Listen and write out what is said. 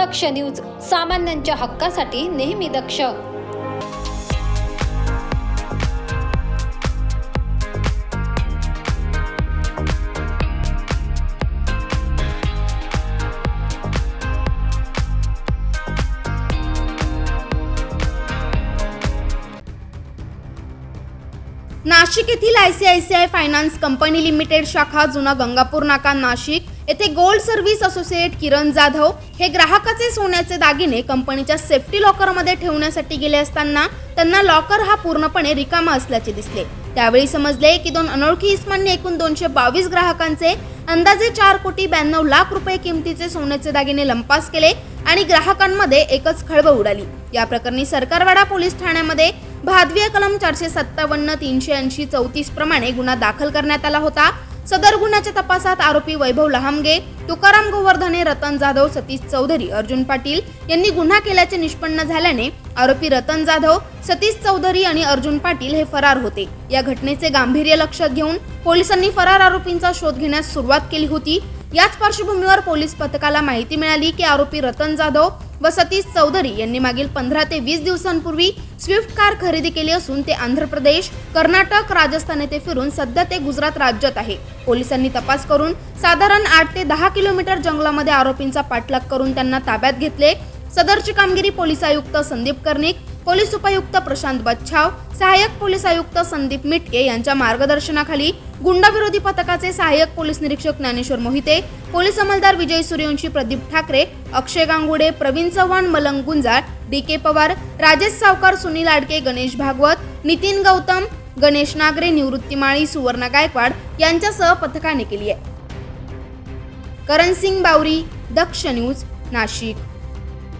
दक्ष news सामान्यांच्या हक्कासाठी नेहमी दक्ष. नाशिक येथील I C I C I finance company limited शाखा जुना गंगापूर नाका नाशिक येथे gold service associate Kiran Jadhav हे ग्राहकाचे सोन्याचे दागिने कंपनीच्या सेफ्टी लॉकरमध्ये ठेवण्यासाठी गेले असताना त्यांना लॉकर हा पूर्णपणे रिकामा असल्याचे दिसले. त्यावेळी समजले की दोन अनोळखी इस्मांनी एकूण दोनशे बावीस ग्राहकांचे अंदाजे चार कोटी ब्याण्णव लाख रुपये किमतीचे सोन्याचे दागिने लंपास केले आणि ग्राहकांमध्ये एकच खळबळ उडाली. या प्रकरणी सरकारवाडा पोलीस ठाण्यामध्ये भादवीय कलम चारशे सत्तावन्न तीनशे ऐंशी चौतीस प्रमाणे गुन्हा दाखल करण्यात आला होता. सदर गुन्ह्याच्या तपासात आरोपी वैभव लहामगे तुकाराम गोवर्धने रतन जाधव सतीश चौधरी अर्जुन पाटील यांनी गुन्हा केल्याचे निष्पन्न झाल्याने आरोपी रतन जाधव सतीश चौधरी आणि अर्जुन पाटील हे फरार होते. या घटनेचे गांभीर्य लक्षात घेऊन पोलिसांनी फरार आरोपींचा शोध घेण्यास सुरुवात केली होती. याच पार्श्वभूमीवर पोलीस पथकाला माहिती मिळाली की आरोपी रतन जाधव व सतीश चौधरी यांनी मागील पंधरा ते वीस दिवसांपूर्वी स्विफ्ट कार खरेदी केली असून ते आंध्र प्रदेश कर्नाटक राजस्थान येथे फिरून सध्या ते गुजरात राज्यात आहे. पोलिसांनी तपास करून साधारण आठ ते दहा किलोमीटर जंगलामध्ये आरोपींचा पाठलाग करून त्यांना ताब्यात घेतले. सदरची कामगिरी पोलीस आयुक्त संदीप कर्णिक पोलीस उपायुक्त प्रशांत बच्छाव सहाय्यक पोलीस आयुक्त संदीप मिटके यांच्या मार्गदर्शनाखाली गुंडाविरोधी पथकाचे सहाय्यक पोलीस निरीक्षक ज्ञानेश्वर मोहिते पोलीस अंमलदार विजय सूर्यवंशी प्रदीप ठाकरे अक्षय गांगुडे प्रवीण चव्हाण मलंग गुंजाळ डी के पवार राजेश सावकार सुनील आडके गणेश भागवत नितीन गौतम गणेश नागरे निवृत्ती माळी सुवर्णा गायकवाड यांच्यासह पथकाने केली आहे. करण सिंग बावरी दक्ष न्यूज नाशिक.